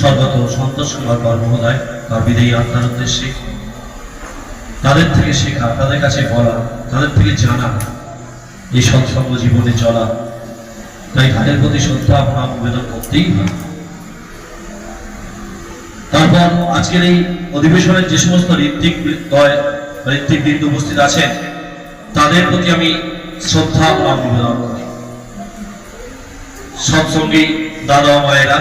সর্বত সন্তোষ কুমার মহোদয় তার বিদায়ী আত্মার উদ্দেশ্যে। তাদের থেকে শেখা, তাদের কাছে বলা, তাদের থেকে জানা, এই সৎসঙ্গ জীবনে চলা। তাই তাদের প্রতি শ্রদ্ধা, ভাব, নিবেদন করতেই হয়। তারপর আজকের এই অধিবেশনের যে সমস্ত ঋত্বিক দয় ঋত্বিক বৃন্দ উপস্থিত আছেন, তাদের প্রতি আমি শ্রদ্ধা, ভাব, নিবেদন করি। সৎসঙ্গী দাদা, মায়েরা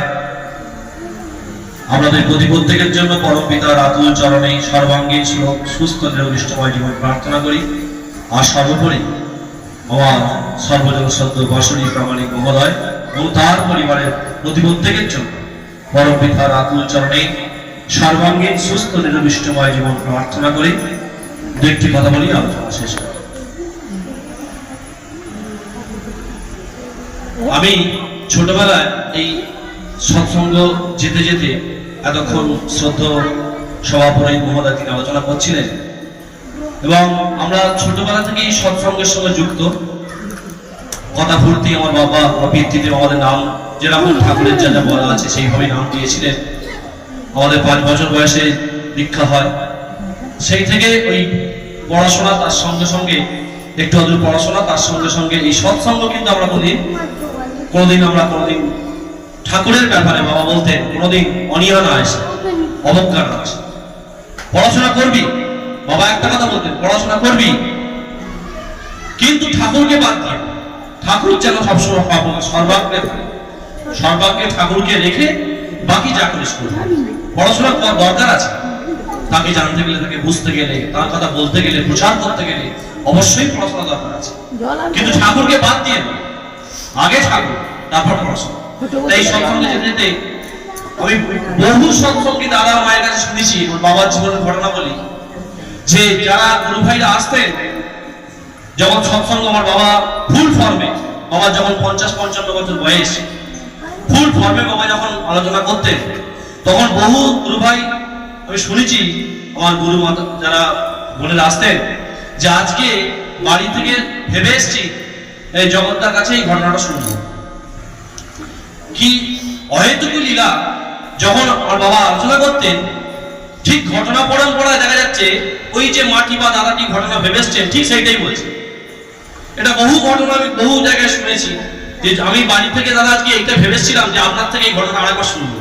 আমাদের প্রতি প্রত্যেকের জন্য পরম পিতার আতুল চরণে সর্বাঙ্গীন সুস্থ নিরবিষ্টময় জীবন প্রার্থনা করি। আর সর্বোপরি আমার সর্বজন সদ্য বাসনী প্রামাণিক মহোদয় এবং তার পরিবারের প্রতি প্রত্যেকের জন্য পরম পিতার আতুল চরণে সর্বাঙ্গীন, সুস্থ নিরবিষ্টময় জীবন প্রার্থনা করি। দু একটি কথা বলি, আলোচনা শেষ করি। আমি ছোটবেলায় এই সৎসঙ্গ যেতে যেতে এতক্ষণ শ্রদ্ধ সভাপতি মহোদয় তিনি আলোচনা করছিলেন। এবং আমরা ছোটবেলা থেকেই সৎসঙ্গের সঙ্গে যুক্ত। কথা ফুর্তি আমার বাবা পিতৃদেব আমাদের নাম যেরকম ঠাকুরের যা যা বলা আছে সেইভাবেই নাম দিয়েছিলেন। আমাদের পাঁচ বছর বয়সে দীক্ষা হয়। সেই থেকে ওই পড়াশোনা তার সঙ্গে সঙ্গে, একটু আধটু পড়াশোনা তার সঙ্গে সঙ্গে এই সৎসঙ্গ কিন্তু আমরা কোনদিন কোনোদিন আমরা কোনোদিন ঠাকুরের ব্যাপারে বাবা বলতেন কোনোদিন অনিয়া না আসে অবজ্ঞা না আসে। পড়াশোনা করবি? বাবা একটা কথা বলতেন পড়াশোনা করবি? কিন্তু ঠাকুরকে বাদ দিয়ে ঠাকুর যেন সবসময় পাবো সর্বাগ্রে থাকে। সর্বাগ্রে ঠাকুরকে রেখে বাকি যা করিস করবি। পড়াশোনা করার দরকার আছে। তাকে জানতে গেলে তাকে বুঝতে গেলে তার কথা বলতে গেলে প্রচার করতে গেলে অবশ্যই পড়াশোনা দরকার আছে। কিন্তু ঠাকুরকে বাদ দিয়ে। আগে ঠাকুর তারপর পড়াশোনা। তাই সৎসঙ্গে যেতে আমি বহু সৎসঙ্গী দাদা মায়ের কাছে শুনেছি, ওর বাবার জীবনের ঘটনা বলি, যে যারা গুরু ভাইরা আসতেন, যখন সৎসঙ্গ আমার বাবা ফুল ফর্মে বাবা যখন পঞ্চাশ পঞ্চান্ন বছর বয়স ফুল ফর্মে বাবা যখন আলোচনা করতেন, তখন বহু গুরু ভাই আমি শুনেছি, আমার গুরু মাতা যারা বোনেরা আসতেন, যে আজকে বাড়ি থেকে ভেবে এসছি, এই জগৎটার কাছে এই ঘটনাটা শুনব। কি অহেতুকু লীলা যখন আমার বাবা আলোচনা করতেন, ঠিক ঘটনা পড়ান পড়ায় দেখা যাচ্ছে ওই যে মাটি বা দাদাটি ঘটনা ভেবেছেন ঠিক সেইটাই বলছে। এটা বহু ঘটনা আমি বহু জায়গায় শুনেছি যে আমি বাড়ি থেকে দাদা আজকে এইটা ভেবেছিলাম যে আপনার থেকে এই ঘটনা আরেকবার শুনব।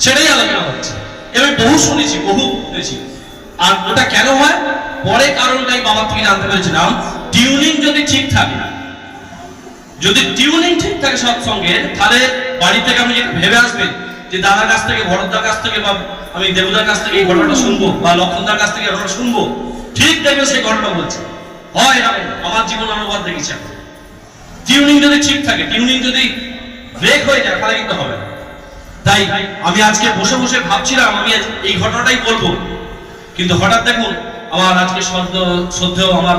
সেটাই আলোচনা হচ্ছে। আমি বহু শুনেছি বহু শুনেছি। আর ওটা কেন হয়? পরে কারণটাই বাবার থেকে জানতে পেরেছিলাম, টিউনিং যদি ঠিক থাকে, যদি টিউনিং ঠিক থাকে সৎসঙ্গে, তাহলে বাড়ি থেকে আপনি ভেবে আসবেন যে দাদার কাছ থেকে, ভরতদার কাছ থেকে বা আমি দেবদার কাছ থেকে এই ঘটনাটা শুনব বা লক্ষণদার কাছ থেকে ঘটনা শুনব। ঠিক দেখবে সেই ঘটনা বলছে। হয় এরকম আমার জীবন অনুবাদ দেখেছি টিউনিং যদি ঠিক থাকে, টিউনিং যদি ব্রেক হয়ে যায়, তাহলে কিন্তু হবে না। তাই আমি আজকে বসে বসে ভাবছিলাম, আমি এই ঘটনাটাই বলব। কিন্তু হঠাৎ দেখুন, আমার আজকে সদ্য শ্রদ্ধেয় আমার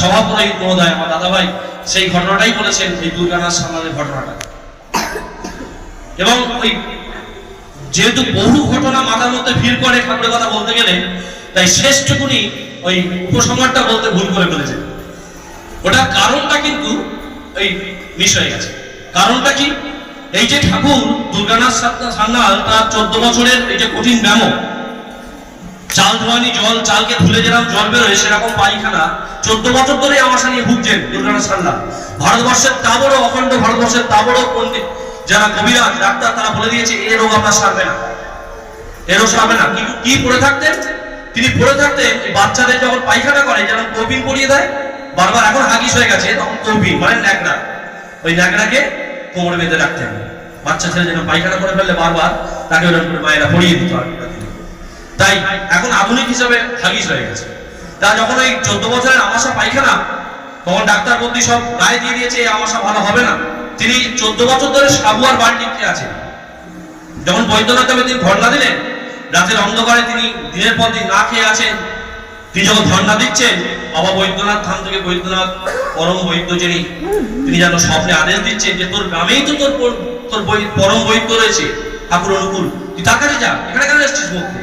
সভাপতি মহোদয়, আমার দাদা ভাই সেই ঘটনাটাই বলেছেন এই দুর্গানাথ সামনের ঘটনাটা। এবং ওই যেহেতু বহু ঘটনা মাথার মধ্যে ভিড় করে ঠাকুরের কথা বলতে গেলে, তাই শেষটুকুনি ওই উপসংহারটা বলতে ভুল করে ফেলেছে। ওটার কারণটা কিন্তু এই মিস হয়ে গেছে। কারণটা কি? এই যে ঠাকুর দুর্গানাথ সান্না- সান্যাল তার চোদ্দ বছরের এই যে কঠিন ব্যামো চাল ধোয়ানি জল, চালকে ধুলে যেরকম জল বেরোয়, সেরকম পায়খানা, চোদ্দ বছর ধরে আমাশা নিয়ে ভুগছেন দুর্গানাথ সান্যাল ভারতবর্ষের তা অখণ্ড ভারতবর্ষের তা পণ্ডিত যারা কবিরাজ, ডাক্তার তারা বলে দিয়েছে, এ রোগ আপনার সারবে না। এরও সারবে না। কিন্তু কি পড়ে থাকতেন? তিনি পড়ে থাকতেন, বাচ্চাদের যখন পায়খানা করে, যেন কবিন পরিয়ে দেয়, বারবার এখন হাগিস হয়ে গেছে, তখন কবিন মানে ন্যাকড়া ওই ন্যাকড়াকে কোমরে বেঁধে রাখতেন বাচ্চা ছেলে যেন পায়খানা করে ফেললে বারবার, তাকে ওরকম মায়েরা পড়িয়ে দিত। তাই এখন আধুনিক হিসাবে হাগিস হয়ে গেছে। তা যখন ওই চোদ্দ বছরের আমাশা পায়খানা, তখন ডাক্তার বন্দি সব রায় দিয়ে দিয়েছে, এই আমাশা ভালো হবে না। তিনি চোদ্দ বছর ধরে সাবু বাড়ি নিতে আছেন। যখন বৈদ্যনাথ দেবের তিনি ধর্ণা দিলেন, রাতের অন্ধকারে তিনি দিনের পর দিন না খেয়ে আছেন, তিনি যখন ধর্ণা দিচ্ছেন, বাবা বৈদ্যনাথ ধাম থেকে বৈদ্যনাথ পরম বৈদ্য যিনি তিনি যেন স্বপ্নে আদেশ দিচ্ছেন যে তোর গ্রামেই তো তোর তোর পরম বৈদ্য রয়েছে, ঠাকুর অনুকূল। তুই তার কাছে যা, এখানে কেন এসছিস মুখে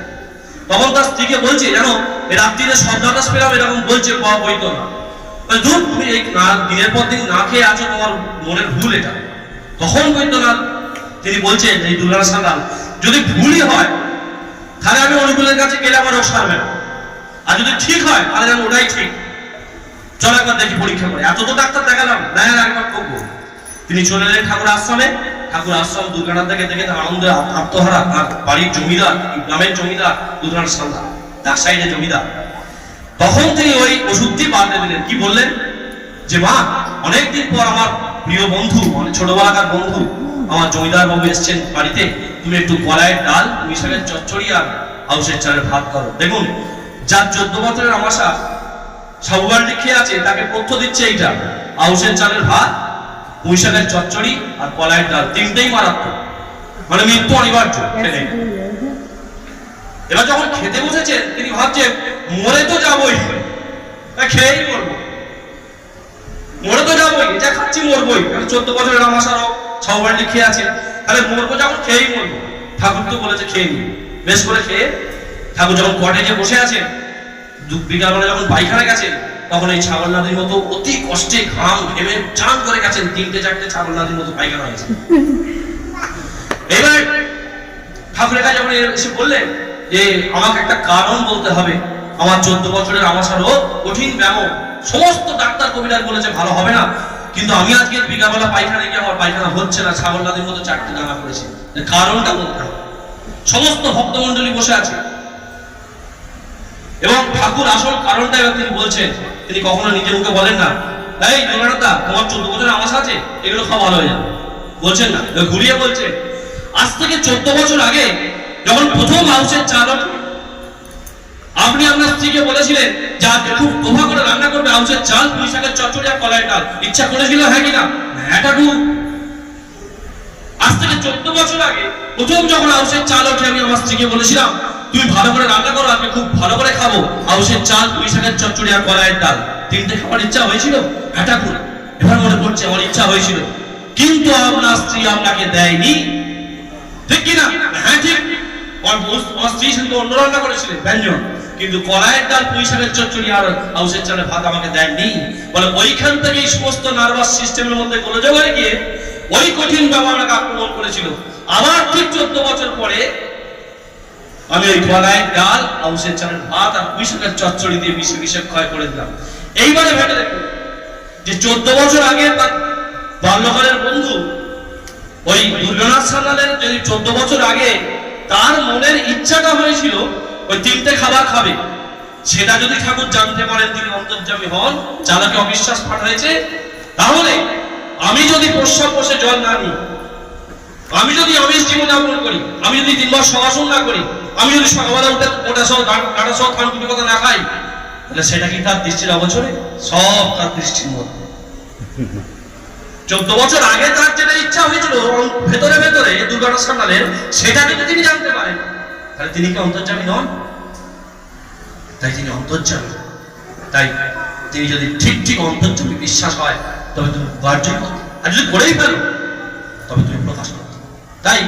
তখন তার স্ত্রীকে বলছে, জানো, এই রাত্রিরে সন্ধ্যাটাস পেলাম এরকম বলছে বাবা বৈদ্যনাথ। বলে, তুমি এই দিনের পর দিন না খেয়ে আছো তোমার মনের ভুল এটা। তখন বৈদ্যনাথ তিনি বলছেন এই দুর্গা সান্দাল যদি ভুলই হয় তাহলে আমি অনুকূলের কাছে গেলে আমার রোগ সারবে না। আর যদি ঠিক হয় তাহলে যেন ওটাই ঠিক। চল একবার দেখি পরীক্ষা করে। এত তো ডাক্তার দেখালাম না একবার করব। তিনি চলে এলেন ঠাকুর আশ্রমে। ঠাকুর আশ্রম দুর্গানাথ দেখে দেখে আনন্দে আত্মহারা তার বাড়ির জমিদার গ্রামের জমিদার দুর্গানাথ সান্দাল তার সাইডে জমিদার। তখন তিনি ওই ওষুধটি বাড়তে দিলেন। কি বললেন? যে মা অনেকদিন পর আমার প্রিয় বন্ধু মানে ছোটবেলাকার বন্ধু আমার জমিদার বাবু এসছেন বাড়িতে। তুমি একটু কলাইয়ের ডাল শাকের চচ্চড়ি আর হাউসের চালের ভাত করো। দেখুন যার চোদ্দ বছরের আমাশা সাবুবাল্টি খেয়ে আছে? তাকে পথ্য দিচ্ছে এইটা। হাউসের চালের ভাত পুঁই শাকের চচ্চড়ি আর কলাইয়ের ডাল তিনটেই মারাত্মক। মানে মৃত্যু অনিবার্য এবার যখন খেতে বসেছেন তিনি ভাবছেন মরে তো যাবই। খেয়েই মরবো। মরে তো যাবোই এটা খাচ্ছি মরবই। কারণ চোদ্দ বছরের আমার আরও ছ বাড়ি খেয়ে আছে। তাহলে মরবো যখন খেয়েই মরবো। ঠাকুর তো বলেছে খেয়ে নি বেশ করে খেয়ে ঠাকুর যখন কটেজে বসে আছেন দু বিকালবেলা যখন পায়খানা গেছেন তখন এই ছাগল নাদির মতো অতি কষ্টে ঘাম ঘেমে চান করে গেছেন, তিনটে চারটে ছাগল নাদির মতো পায়খানা হয়েছে এবার ঠাকুরের কাছে যখন এসে বললেন যে, আমাকে একটা কারণ বলতে হবে। আমার চোদ্দ বছরের আমাশা রোগ কঠিন ব্যায়াম সমস্ত ডাক্তার কবিরাজ বলেছে ভালো হবে না। কিন্তু আমি আজকে বিকালবেলা পায়খানা গিয়ে আমার পায়খানা হচ্ছে না ছাগল নাদির মতো চারটে দানা করেছে কারণটা বলতে হবে সমস্ত ভক্তমন্ডলী বসে আছে। এবং ঠাকুর আসল কারণটা এবার তিনি বলছেন তিনি কখনো নিজের মুখে বলেন না এই জোগাড়তা তোমার চোদ্দ বছরের আমাশা আছে এগুলো খাওয়া ভালো হয়ে যাবে। বলছেন না ঘুরিয়ে বলছেন আজ থেকে চোদ্দ বছর আগে যখন প্রথম হাউসের চাল ওঠে, আপনি আপনার স্ত্রীকে বলেছিলেন যে খুব তোফা করে রান্না করবে হাউসের চাল, পুঁই শাকের চচ্চড়ি কলাইয়ের ডাল। ইচ্ছা করেছিল হ্যাঁ কিনা হ্যাঁ ঠাকুর। আজ থেকে চোদ্দ বছর আগে প্রথম যখন হাউসের চাল ওঠে, আমি আমার স্ত্রীকে বলেছিলাম তুমি ভালো করে রান্না করো, আমি খুব ভালো করে খাব। হাউসের চাল, পুঁই শাকের চচ্চড়ি আর ডাল। তিনটে খাবার ইচ্ছা হয়েছিল? হ্যাঁ ঠাকুর। এবার মনে পড়ছে, আমার ইচ্ছা হয়েছিল। কিন্তু আপনার স্ত্রী আপনাকে দেয়নি। ঠিক কি না? হ্যাঁ ঠিক। আমার স্ত্রী কিন্তু অন্য রান্না করেছিলেন, ব্যঞ্জন। কিন্তু কড়াইয়ের ডাল পুঁই শাকের চচ্চড়ি আর হাউসের চালে ভাত আমাকে দেননি। বলে ওইখান থেকে এই সমস্ত নার্ভাস সিস্টেমের মধ্যে গোলযোগ হয়ে গিয়ে ওই কঠিন বাবা আমাকে আক্রমণ করেছিল। আবার ঠিক চোদ্দ বছর পরে আমি ওই কড়াইয়ের ডাল, হাউসের চালের ভাত আর পুঁই শাকের চচ্চড়ি দিয়ে বিষে বিষে ক্ষয় করে দিলাম। এইবারে ভেবে দেখুন যে চোদ্দ বছর আগে তার বাল্যকালের বন্ধু ওই দুর্গানাথ সান্যালের যদি চোদ্দ বছর আগে তার মনের ইচ্ছাটা হয়েছিল ওই তিনটে খাবার খাবে। সেটা যদি ঠাকুর জানতে পারেন তিনি অন্তর্যামী হন, চালাকে অবিশ্বাস পাঠ হয়েছে তাহলে আমি যদি প্রস্রাব বসে জল না নিই, আমি যদি আমিষ জীবন যাপন করি, আমি যদি তিনবার সমাসন না করি, আমি যদি ওটা সহ সহ থানকুটি কথা না খাই, তাহলে সেটা কি তার দৃষ্টির অবচরে সব তার দৃষ্টির মধ্যে। চোদ্দ বছর আগে তার যেটা ইচ্ছা হয়েছিল, ভেতরে ভেতরে দুর্গাটা সেটা যদি তিনি জানতে তাহলে তিনি কি অন্তর্জামী নন? তাই তিনি অন্তর্জামী তাই তিনি যদি ঠিক ঠিক অন্তর্জামী বিশ্বাস হয়, তবে তুমি উপার্জন করতে আর যদি করেই ফেলো, তবে তুমি প্রকাশ করতে তাই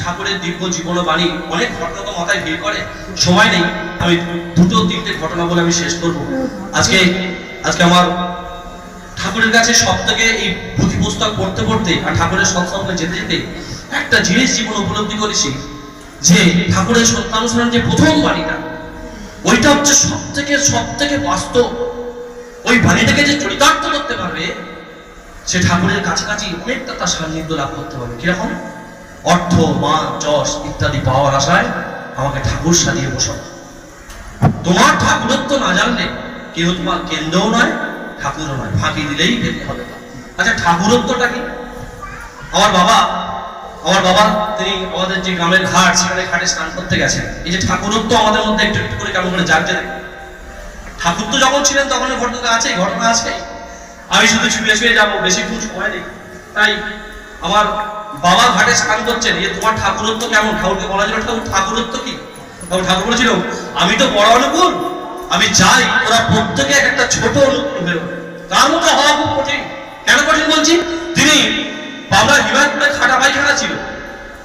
ঠাকুরের দীর্ঘ জীবন বাণী অনেক ঘটনা তো মাথায় ভিড় করে। সময় নেই, আমি দুটো, তিনটে ঘটনা বলে আমি শেষ করব। আজকে আজকে আমার ঠাকুরের কাছে সব থেকে এই পুঁথি পুস্তক পড়তে পড়তে আর ঠাকুরের সৎসঙ্গে যেতে যেতে একটা জিনিস জীবন উপলব্ধি করেছি। যে ঠাকুরের সত্যানুসরণ যে প্রথম বাণীটা, ওইটা হচ্ছে সব থেকে সব থেকে বাস্তব। ওই বাণীটাকে যে চরিতার্থ করতে পারবে, সে ঠাকুরের কাছাকাছি অনেকটা তার সান্নিধ্য লাভ করতে পারবে। কীরকম? অর্থ, মান, যশ ইত্যাদি পাওয়ার আশায় আমাকে ঠাকুর সাজিয়ে বসো তোমার ঠাকুরত্ব না জানলে কেউ তোমার কেন্দ্রও নয়, ঠাকুরও নয়, ফাঁকি দিলেই পেতে হবে। আচ্ছা ঠাকুরত্বটা কি? আমার বাবা আমার বাবা, তিনি আমাদের যে গ্রামের ঘাট, সেখানে ঘাটে স্নান করতে গেছেন। এই যে ঠাকুরত্ব আমাদের মধ্যে একটু একটু করে কেমন করে জাগতে থাকে। ঠাকুর তো যখন ছিলেন, তখন ঘটনা আছে ঘটনা আছে। আমি শুধু ছুটে ছুঁয়ে যাব বেশিক্ষণ সময় নেই। তাই আমার বাবা ঘাটে স্নান করছেন যে তোমার ঠাকুরত্ব কেমন? ঠাকুরকে বলা যাবে ঠাকুর, ঠাকুরত্ব কি? তখন ঠাকুর বলেছিল, আমি তো বড় অনুকূল, আমি চাই ওরা প্রত্যেকে এক একটা ছোট অনুকূল হয়ে। তার মতো হওয়া খুব কঠিন? কেন কঠিন বলছি? তিনি বাবা হিমায়তপুরে খাটা পায়খানা ছিল।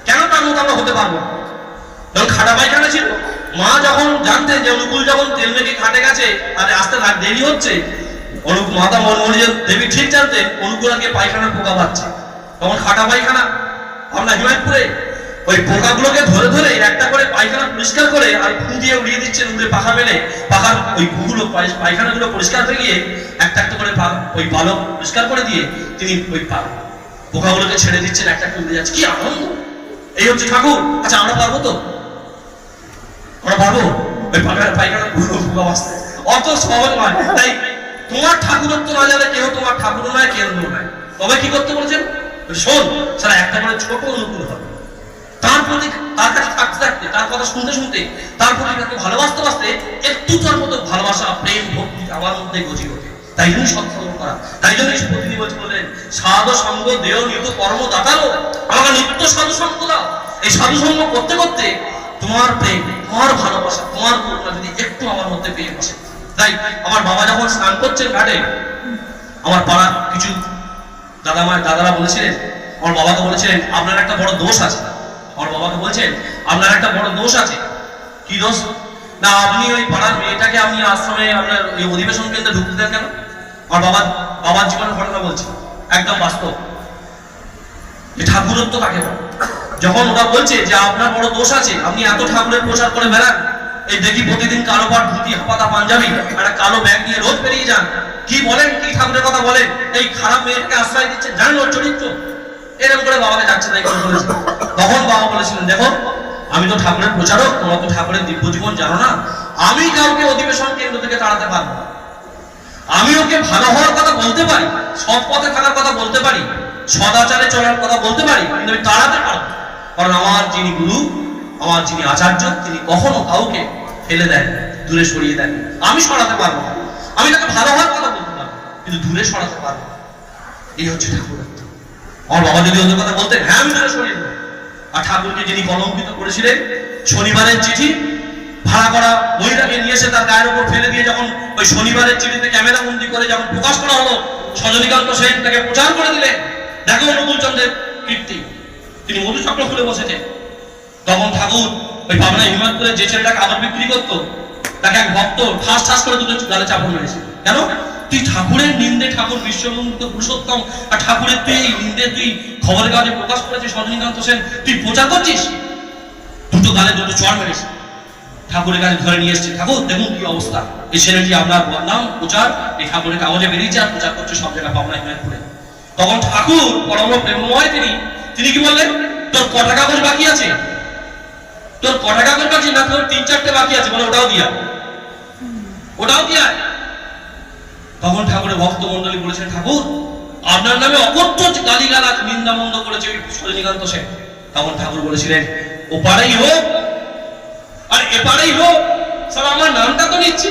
কেন তার মতো আমরা হতে পারব? যখন খাটা পায়খানা ছিল, মা যখন জানতেন যে অনুকূল যখন তেল মেখে খাটে গেছে, তাহলে আসতে রাত দেরি হচ্ছে। অনুক মাতা মনমোহনী যে দেবী ঠিক জানতে অনুকূল আগে পায়খানার পোকা পাচ্ছে তখন খাটা পায়খানা, আমরা হিমায়তপুরে ওই পোকাগুলোকে ধরে ধরে একটা করে পায়খানা পরিষ্কার করে আর ফু দিয়ে উড়িয়ে দিচ্ছেন উড়ে পাখা মেলে। পাখার ওই গুগুলো পায়খানাগুলো পরিষ্কার হয়ে গিয়ে একটা একটা করে ওই পালক পরিষ্কার করে দিয়ে তিনি ওই পোকাগুলোকে ছেড়ে দিচ্ছেন, একটা যাচ্ছে। কি আনন্দ! এই হচ্ছে ঠাকুর। আচ্ছা আমরা পারব তো? আমরা পারব? ওই বাঁচতে অত সহজ নয়। তাই তোমার ঠাকুরত্ব না কেউ তোমার ঠাকুর নয় নয়। তবে কি করতে বলেছেন? শোন, সারা একটা করে ছোট অনুকূল হবে। তার প্রতি তার কাছে থাকতে থাকতে, তার কথা শুনতে শুনতে, তার প্রতি তাকে ভালোবাসতে বাসতে একটু তার মতো ভালোবাসা, প্রেম, ভক্তি, আমার মধ্যে গজি ওঠে। তাই জন্য সৎসঙ্গ করা তাই জন্য প্রতিদিন বললেন সাধু সঙ্গ, দেহ নিত কর্ম দাতারও আমাকে নিত্য সাধু সঙ্গ দাও। এই সাধু সঙ্গ করতে করতে তোমার প্রেম, তোমার ভালোবাসা, তোমার করুণা যদি একটু আমার মধ্যে পেয়ে বসে। তাই আমার বাবা যখন স্নান করছেন ঘাটে, আমার পাড়া কিছু দাদা মায়ের দাদারা বলেছিলেন, আমার বাবাকে বলেছিলেন, আপনার একটা বড় দোষ আছে। আমার বাবাকে বলছেন, আপনার একটা বড় দোষ আছে। কি দোষ? না, আপনি ওই পাড়ার মেয়েটাকে আপনি আশ্রমে আপনার ওই অধিবেশন কেন্দ্রে ঢুকতে দেন কেন? আমার বাবা বাবার জীবনের ঘটনা বলছি, একদম বাস্তব। যে ঠাকুরত্ব কাকে বলে? যখন ওরা বলছে যে আপনার বড় দোষ আছে, আপনি এত ঠাকুরের প্রচার করে বেড়ান, এই দেখি প্রতিদিন কালো পাট ধুতি, হাপাতা, পাঞ্জাবি, একটা কালো ব্যাগ নিয়ে রোজ বেরিয়ে যান। কি বলেন, কি ঠাকুরের কথা বলেন? এই খারাপ মেয়েটাকে আশ্রয় দিচ্ছে, জানেন ওর চরিত্র? এরকম করে বাবাকে যাচ্ছে তাই করে বলেছে। তখন বাবা বলেছিলেন, দেখো, আমি তো ঠাকুরের প্রচারক, তোমরা তো ঠাকুরের দিব্য জীবন জানো না। আমি কাউকে অধিবেশন কেন্দ্র থেকে তাড়াতে পারব না। আমি ওকে ভালো হওয়ার কথা বলতে পারি, সৎ পথে থাকার কথা বলতে পারি, সদাচারে চলার কথা বলতে পারি, কিন্তু আমি তাড়াতে পারব। কারণ আমার যিনি গুরু, আমার যিনি আচার্য, তিনি কখনো কাউকে ফেলে দেন দূরে সরিয়ে দেন আমি সরাতে পারব না আমি তাকে ভালো হওয়ার কথা বলতে পারব কিন্তু দূরে সরাতে পারব না। এই হচ্ছে ঠাকুরত্ব আমার বাবা যদি ওদের কথা বলতেন হ্যাঁ আমি দূরে সরিয়ে দেবো আর ঠাকুরকে যিনি কলঙ্কিত করেছিলেন, শনিবারের চিঠি ভাড়া করা মহিলাকে নিয়ে এসে তার গায়ের উপর ফেলে দিয়ে যখন ওই শনিবারের চিঠিতে ক্যামেরা বন্দি করে যখন প্রকাশ করা হলো, সজনীকান্ত সেন তাকে প্রচার করে দিলে। দেখো অনুকূল চন্দ্রের কীর্তি। তিনি মধুচক্র খুলে বসেছে। তখন ঠাকুর ওই পাবনা হিমায়তপুরে যে ছেলেটা কাগজ বিক্রি করতো, তাকে এক ভক্ত ঠাস ঠাস করে দুটো গালে চাপড় মেরেছে। কেন? তুই ঠাকুরের নিন্দে ঠাকুর বিশ্বমুক্ত পুরুষোত্তম আর ঠাকুরের তুই এই নিন্দে তুই খবরের কাগজে প্রকাশ করেছিস রজনীকান্ত সেন, তুই প্রচার করছিস? দুটো গালে দুটো চড় মেরেছে ঠাকুরের কাছে ধরে নিয়ে এসছে, ঠাকুর, দেখুন কি অবস্থা। এই ছেলেটি আপনার বদনাম প্রচার এই ঠাকুরের কাগজে বেরিয়েছে আর প্রচার করছে সব জায়গায় পাবনা, হিমায়তপুরে। তখন ঠাকুর পরম প্রেমময় তিনি তিনি কি বললেন? তোর কটা কাগজ বাকি আছে? তোর কটা কাগজ বাকি না, তোর তিন চারটে বাকি আছে, বলে ওটাও দিয়া ওটাও দিয়া তখন ঠাকুরের ভক্ত মন্ডলী বলেছেন, ঠাকুর, আপনার নামে অকথ্য গালিগালাজ নিন্দা মন্দ করেছে ওই সেন। তখন ঠাকুর বলেছিলেন ওপারেই হোক আর এপারেই হোক সব আমার নামটা তো নিচ্ছে।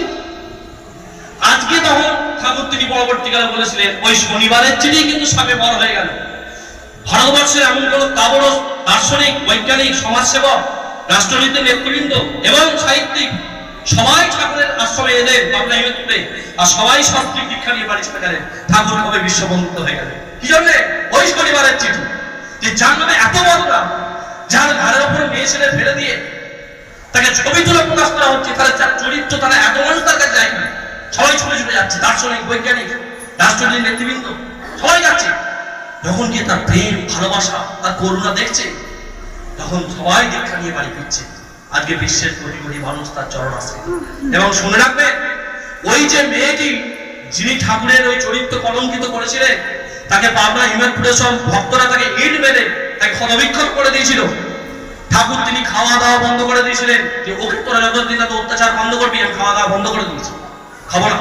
আজকে তখন ঠাকুর তিনি পরবর্তীকালে বলেছিলেন, ওই শনিবারের চিঠি কিন্তু সামনে বড় হয়ে গেল। ভারতবর্ষের এমন কোন তাবড় দার্শনিক, বৈজ্ঞানিক, সমাজসেবক রাষ্ট্রনীতির নেতৃবৃন্দ এবং সাহিত্যিক সবাই ঠাকুরের আশ্রমে এলেন বাংলা হিমেতুরে আর সবাই সাত্বিক দীক্ষা নিয়ে বাড়ি চলে ঠাকুর কবে বিশ্ববন্দিত হয়ে গেলেন কি জন্য? ওই শনিবারের চিঠি। যে যার নামে এত বদনাম যার ঘরের উপরে মেয়ে ছেলে ফেলে দিয়ে তাকে ছবি তুলে প্রকাশ করা হচ্ছে, তাহলে তার চরিত্র তারা এত মানুষ তার কাছে যায় সবাই ছুটে ছুটে যাচ্ছে, দার্শনিক, বৈজ্ঞানিক রাষ্ট্রনীতির নেতৃবৃন্দ, সবাই যাচ্ছে। যখন গিয়ে তার প্রেম, ভালোবাসা, তার করুণা দেখছে, তখন সবাই দীক্ষা নিয়ে বাড়ি ফিরছে। আজকে বিশ্বের কোটি কোটি মানুষ তার চরণ আসে এবং শুনে রাখবে, ওই যে মেয়েটি, যিনি ঠাকুরের ওই চরিত্র কলঙ্কিত করেছিলেন, তাকে পাবনা হিমায়তপুরের সব ভক্তরা তাকে ইট মেরে তাকে ক্ষতবিক্ষত করে দিয়েছিল। ঠাকুর তিনি খাওয়া দাওয়া বন্ধ করে দিয়েছিলেন যে ওকে তোরা যতদিন তাকে অত্যাচার বন্ধ করবি, আমি খাওয়া দাওয়া বন্ধ করে দিয়েছি। খাব না।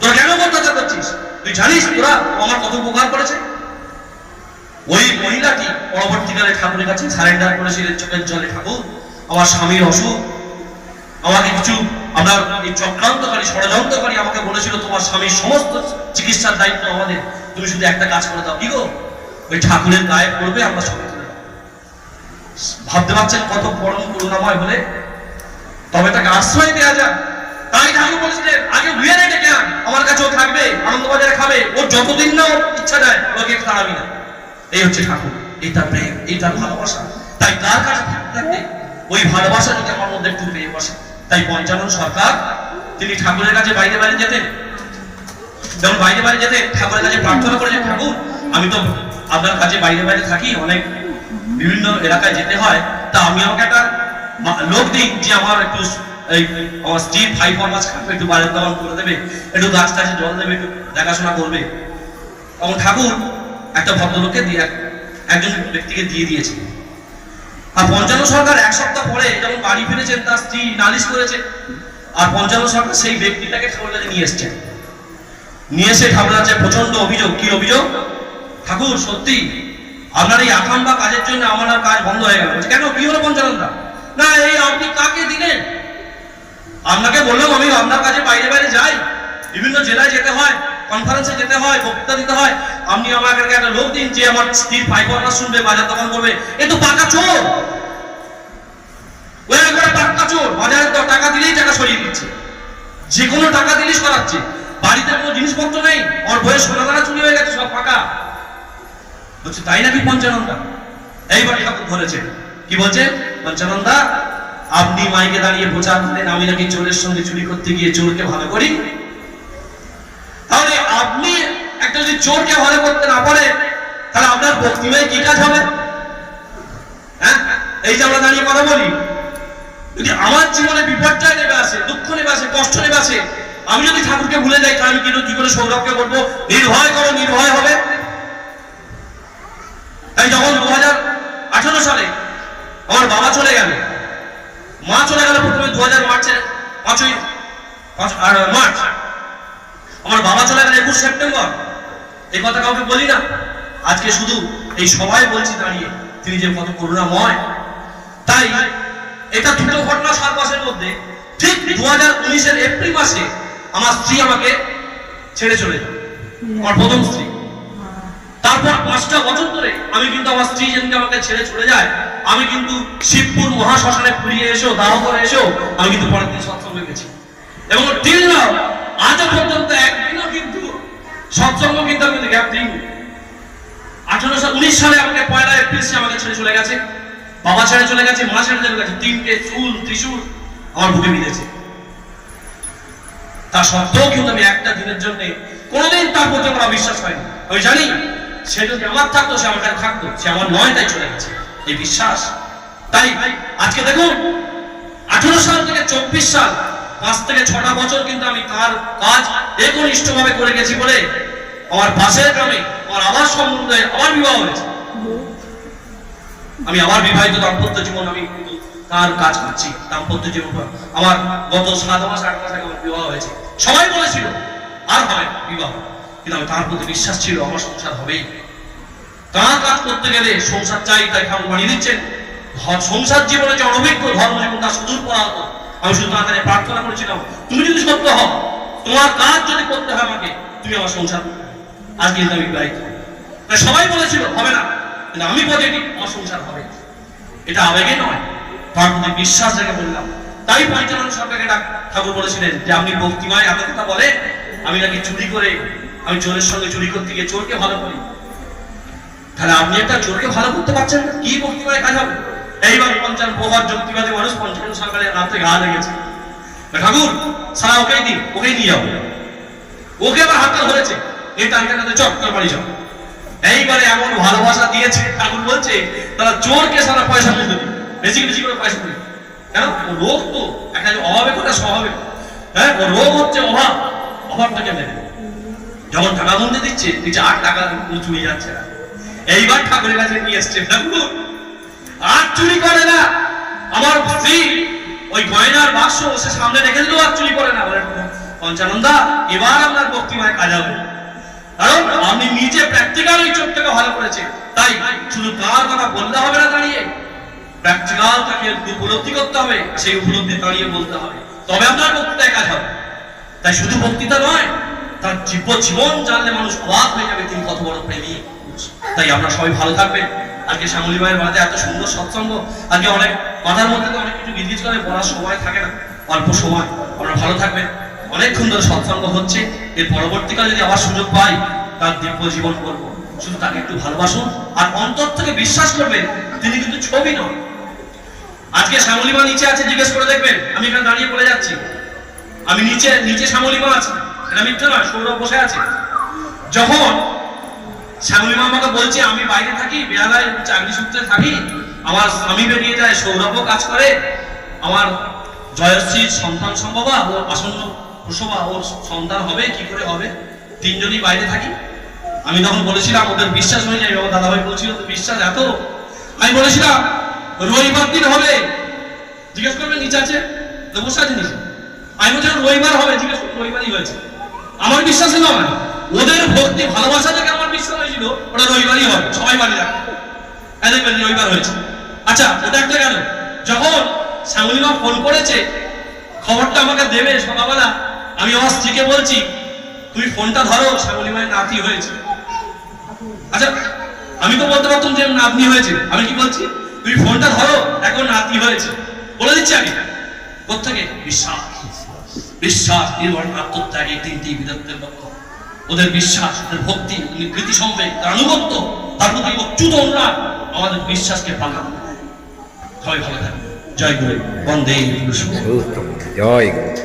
তোরা কেন অত্যাচার করছিস? তুই জানিস তোরা আমার কত উপকার করেছে? ওই মহিলাটি পরবর্তীকালে ঠাকুরের কাছে সারেন্ডার করেছিলেন চোখের জলে। ঠাকুর, আমার স্বামীর অসুখ। আমাকে কিছু আপনার এই চক্রান্তকারী, ষড়যন্ত্রকারী আমাকে বলেছিল, তোমার স্বামীর সমস্ত চিকিৎসার দায়িত্ব আমাদের। তুমি শুধু একটা কাজ করে দাও। কি গো? ওই ঠাকুরের গায়ে পড়বে আমরা সবাই। ভাবতে পারছেন কত পরম করুণাময় হলে? তবে তাকে আশ্রয় দেওয়া যায় তাই ঠাকুর বলেছিলেন আগে ধুয়ে ডেকে আন। আমার কাছে ও থাকবে, আনন্দবাজারে খাবে। ওর যতদিন না ওর ইচ্ছা যায়, ওকে খাওয়াবি না। এই হচ্ছে ঠাকুর। এই তার প্রেম, এই তার ভালোবাসা। তাই তার কাছে থাকতে ওই ভালোবাসা যদি আমার মধ্যে একটু পেয়ে বসে। তাই পঞ্চানন সরকার, তিনি ঠাকুরের কাছে বাইরে বাইরে যেতেন। যখন বাইরে বাইরে যেতে ঠাকুরের কাছে প্রার্থনা করে যে ঠাকুর, আমি তো আপনার কাছে বাইরে বাইরে থাকি, অনেক বিভিন্ন এলাকায় যেতে হয়, তা আমি আমাকে একটা লোক দিই যে আমার একটু এই, আমার স্ত্রীর ভাই ফোর মাছ খাবে একটু বাইরের দোকান করে দেবে, একটু গাছ টাছে জল দেবে, একটু দেখাশোনা করবে। তখন ঠাকুর একটা ভদ্রলোককে দিয়ে একজন ব্যক্তিকে দিয়ে দিয়েছে। আর পঞ্চান্ন সরকার এক সপ্তাহ পরে যখন বাড়ি ফিরেছেন, তার স্ত্রী নালিশ করেছে, আর পঞ্চান্ন সরকার সেই ব্যক্তিটাকে ঠাকুরের কাছে নিয়ে এসছেন নিয়ে এসে ঠাকুরের কাছে প্রচণ্ড অভিযোগ, কি অভিযোগ? ঠাকুর, সত্যি আপনার এই আকাম্বা কাজের জন্য আমার আর কাজ বন্ধ হয়ে গেল। কেন? কি হলো পঞ্চানন্দা? না, এই আপনি কাকে দিলেন? আপনাকে বললাম আমি আপনার কাছে বাইরে বাইরে যাই। বিভিন্ন জেলায় যেতে হয় কনফারেন্সে যেতে হয়, বক্তৃতা দিতে হয়। আপনি আমাকে একটা লোক দিন যে আমার স্ত্রীর পাইকাররা শুনবে, বাজার দোকান করবে। এ তো পাকা চোর! ও একবারে পাক্কা চোর। বাজারে তো টাকা দিলেই টাকা সরিয়ে দিচ্ছে। যে কোনো টাকা দিলেই সরাচ্ছে। বাড়িতে কোনো জিনিসপত্র নেই। ওর বইয়ের সোনা চুরি হয়ে গেছে, সব ফাঁকা বলছে, তাই নাকি পঞ্চানন্দা? এইবার ঠাকুর ধরেছে। কি বলছে? পঞ্চানন্দা, আপনি মাইকে দাঁড়িয়ে প্রচার করেন আমি নাকি চোরের সঙ্গে চুরি করতে গিয়ে চোরকে ভালো করি? তাহলে আপনি একটা যদি চোরকে ভালো করতে না পারেন তাহলে আপনার বক্তিমায় কি কাজ হবে? হ্যাঁ? এই যে আমরা দাঁড়িয়ে কথা বলি, যদি আমার জীবনে বিপর্যয় নেবে আসে, দুঃখ নেবে আসে, কষ্ট নেবে আসে, আমি যদি ঠাকুরকে ভুলে যাই, তাহলে আমি কিন্তু করে সৌরভকে বলব, নির্ভয় করো, নির্ভয় হবে। তাই যখন দু হাজার আঠারো সালে আমার বাবা চলে গেল, মা চলে গেল প্রথমে দু হাজার মার্চে, পাঁচই পাঁচ- আর মার্চ। আমার বাবা চলে গেল একুশ সেপ্টেম্বর। এই কথা কাউকে বলি না। আজকে শুধু এই সবাই বলছি দাঁড়িয়ে, তিনি যে কত করুণাময়। তাই এটা দুটো ঘটনা সাত মাসের মধ্যে, ঠিক দু হাজার উনিশের এপ্রিল মাসে আমার স্ত্রী আমাকে ছেড়ে চলে যায়। আমার প্রথম স্ত্রী। তারপর পাঁচটা বছর ধরে আমি কিন্তু আমার স্ত্রী যেদিনকে আমাকে ছেড়ে চলে যায়, আমি কিন্তু শিবপুর মহাশ্মশানে ফুরিয়ে এসেও, দাহ করে এসেও, আমি কিন্তু পরের দিন সৎসঙ্গে গেছি। এবং টিল নাও আজও পর্যন্ত একদিনও কিন্তু সৎসঙ্গ কিন্তু আমি গ্যাপ দিইনি। আঠারোশো উনিশ সালে আমাকে পয়লা এপ্রিল সে আমাকে ছেড়ে চলে গেছে। বাবা ছেড়ে চলে গেছে, মা ছেড়ে চলে গেছে, তিনটে চুল, ত্রিশূল আমার বুকে বিঁধেছে। তা সত্ত্বেও কিন্তু আমি একটা দিনের জন্য কোনোদিন তার প্রতি আমার বিশ্বাস হয়নি। আমি জানি সে যদি আমার থাকতো, সে আমার থাকতো, সে আমার নয় তাই চলে গেছে। এই বিশ্বাস? তাই, আজকে দেখুন, আঠারো সাল থেকে চব্বিশ সাল, পাঁচ থেকে ছটা বছর কিন্তু আমি তার কাজ একনিষ্ঠ ভাবে করে গেছি বলে আমার পাশের গ্রামে আমার সম্বন্ধে আবার বিবাহ হয়েছে। আমি আবার বিবাহিত দাম্পত্য জীবন আমি তার কাজ করছি, দাম্পত্য জীবন আমার গত সাত মাস, আট মাস আগে আমার বিবাহ হয়েছে। সবাই বলেছিল, আর না, বিবাহ। কিন্তু আমি তার প্রতি বিশ্বাস ছিল, আমার সংসার হবেই। তার কাজ করতে গেলে সংসার চাই, তাই ঠাকুর বানিয়ে দিচ্ছেন। সংসার জীবনে যে অনভিজ্ঞ ধর্ম জীবন তার সুদূর পড়াল আমি শুধু তার প্রার্থনা করেছিলাম। তুমি যদি সত্য হও, তোমার কাজ যদি করতে হয় আমাকে, তুমি আমার সংসার। আজকে কিন্তু আমি বিবাহিত তাই সবাই বলেছিল, হবে না। কিন্তু আমি পজিটিভ আমার সংসার হবে। এটা আবেগে নয়, তার প্রতি বিশ্বাস রেখে বললাম। তাই পরিচালন সরকারকে ঠাকুর বলেছিলেন যে, আপনি ভক্তিময় এত কথা বলে আমি নাকি চুরি করে আমি চোরের সঙ্গে চুরি করতে গিয়ে চোরকে ভালো করি। তাহলে আপনি একটা চোরকে ভালো করতে পারছেন না? কি ভক্তিময় কাজ হবে? এইবার পঞ্চান প্রভার যুক্তিবাদী মানুষ পঞ্চান্ন সরকারের রাতে গা লেগেছে। ঠাকুর, সারা ওকেই দিন, ওকেই নিয়ে যাব ওকে আবার হাতটা ধরেছে। এই টানটাতে চট তোর বাড়ি যাও। এইবারে এমন ভালোবাসা দিয়েছে, ঠাকুর বলছে, তারা চোরকে সারা পয়সা তুলতে দিই বেশি বেশি করে পয়সা তুলি কেন? রোগ তো একটা অভাবে কোটা স্বভাবে। হ্যাঁ রোগ হচ্ছে অভাব। অভাবটাকে মেনে যখন টাকা গুনতে দিচ্ছে আর টাকা চুরি যাচ্ছে না। এইবার ঠাকুরের কাছে নিয়ে এসছে, ঠাকুর, আর চুরি করে না। আমার স্ত্রী ওই গয়নার বাক্স সে সামনে রেখে দিলেও আর চুরি করে না। পঞ্চানন্দা, এবার আপনার বক্তিমায় কাজ হবে। কারণ আপনি নিজে প্র্যাকটিক্যাল ওই চোখটাকে ভালো করেছে। তাই শুধু তার কথা বললে হবে না দাঁড়িয়ে। প্র্যাকটিক্যাল তাকে উপলব্ধি করতে হবে, সেই উপলব্ধি দাঁড়িয়ে বলতে হবে। তবে আপনার বক্তৃতায় কাজ হবে। তাই শুধু বক্তৃতা নয় তার জীব জীবন জানলে মানুষ অবাক হয়ে যাবে তিনি কত বড় প্রেমী। তাই আপনারা সবাই ভালো থাকবেন। আজকে শ্যামলী মায়ের বাড়িতে এত সুন্দর সৎসঙ্গ। আজকে অনেক মাথার মধ্যে তো অনেক কিছু গিজগিজ করে বলার সময় থাকে না। অল্প সময়। আমরা ভালো থাকবেন। অনেকক্ষণ ধরে সৎসঙ্গ হচ্ছে। এর পরবর্তীকালে যদি আবার সুযোগ পাই, তার দিব্য জীবন করব। শুধু তাকে একটু ভালোবাসুন। আর অন্তর থেকে বিশ্বাস করবেন, তিনি কিন্তু ছবি নন। আজকে শ্যামলিমা নিচে আছে, জিজ্ঞেস করে দেখবেন। আমি এখানে দাঁড়িয়ে পড়ে যাচ্ছি। আমি নিচে নিচে শ্যামলিমা আছে। এটা মিথ্যা নয় সৌরভ বসে আছে। যখন শ্যামলিমা আমাকে বলছে, আমি বাইরে থাকি, বেহালায় চাকরি সূত্রে থাকি, আমার স্বামী বেরিয়ে যায়, সৌরভও কাজ করে, আমার জয়শ্রীর সন্তান সম্ভবা ওর আসন্ন প্রসবা ওর সন্তান হবে, কি করে হবে? তিনজনই বাইরে থাকি। আমি তখন বলেছিলাম, ওদের বিশ্বাস হয়ে যায় বাবা দাদাভাই বলছিল বিশ্বাস এত? আমি বলেছিলাম, রবিবার দিন হবে। জিজ্ঞেস করবেন নিচে আছে? বসে আমি বলছিলাম, রবিবার হবে। জিজ্ঞেস করুন রবিবারই হয়েছে। আমার বিশ্বাস বিশ্বাসে নয় ওদের ভক্তি, ভালোবাসা থেকে আমার বিশ্বাস হয়েছিল ওটা রবিবারই হবে, সবাই বাড়ি যাবে এই দেখবেন রবিবার হয়েছে। আচ্ছা ওটা একটা গেল যখন শ্যামলিমা ফোন করেছে, খবরটা আমাকে দেবে সকালবেলা, আমি আমার স্ত্রীকে বলছি তুমি ফোনটা ধরো শ্যামলিমায়ের নাতি হয়েছে। আচ্ছা আমি তো বলতে পারতাম যে নাতনি হয়েছে। আমি কি বলছি? তুমি ফোনটা ধরো, এখন নাতনি হয়েছে। বলে দিচ্ছি আমি। কোথেকে বিশ্বাস। বিশ্বাস, নির্ভর, আত্মত্যাগ এই তিনটি বিদত্তের লক্ষ্য ওদের বিশ্বাস, ওদের ভক্তি কৃতি সম্বেগ, তার আনুগত্য, তার প্রতি অচ্যুত অনুরাগ আমাদের বিশ্বাসকে পাকা সবাই ভালো থাকবে জয় গুরু। বন্দে জয় গুরু।